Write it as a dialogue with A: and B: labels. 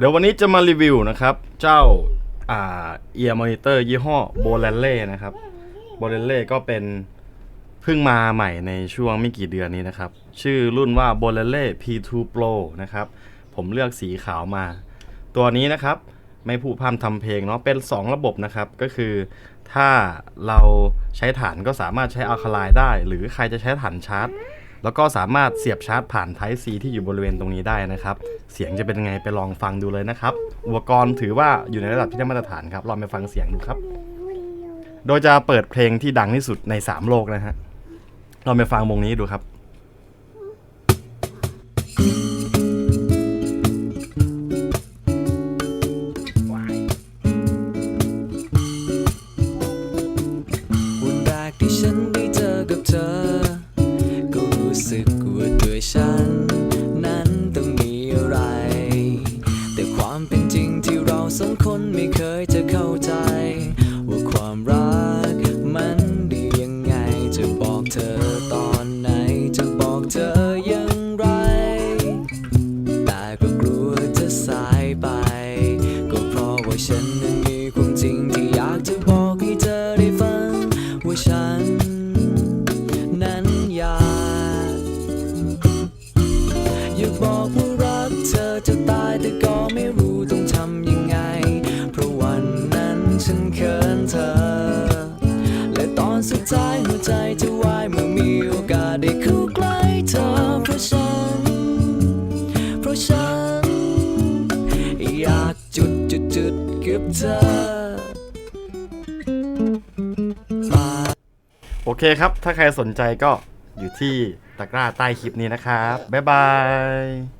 A: เดี๋ยววันนี้จะมารีวิวนะครับ เจ้าอ่าเอียร์มอนิเตอร์ยี่ห้อโบเลเล่นะครับโบเลเล่ก็เป็นเพิ่งมาใหม่ในช่วงไม่กี่เดือนนี้นะครับ ชื่อรุ่นว่า b o l e l e P2 Pro นะครับ ผมเลือกสีขาวมา ตัวนี้นะครับ ไม่พูดพร่ำทำเพลงเนาะเป็น 2 ระบบนะครับ ก็คือถ้าเราใช้ฐานก็สามารถใช้อัลคาไลได้ หรือใครจะใช้ฐานชาร์จ แล้วก็สามารถเสียบชาร์จผ่าน Type C ที่อยู่บริเวณตรงนี้ได้นะครับ เสียงจะเป็นไงไปลองฟังดูเลยนะครับ อุปกรณ์ถือว่าอยู่ในระดับที่ได้มาตรฐานครับลองไปฟังเสียงดูครับ โดยจะเปิดเพลงที่ดังที่สุดใน 3 โลกนะฮะลองไปฟังวงนี้ดูครับ
B: จริงที่เราสองคนไม่เคยจะเข้าใจ ว่าความรักมันดียังไง จะบอกเธอตอนไหน จะบอกเธออย่างไร แต่ก็กลัวจะสายไป ก็เพราะว่าฉันนั้นมีความจริงที่อยากจะบอกให้เธอได้ฟัง ว่าฉัน นั้นอยาก อยากบอกว่า ใจจะวายเมื่อมีโอกาสได้เข้าใกล้เธอเพราะฉัน เพราะฉัน อยากจุดจุดจุดกับเธอ
A: โอเคครับ ถ้าใครสนใจก็อยู่ที่ตะกร้าใต้คลิปนี้นะครับ บ๊ายบาย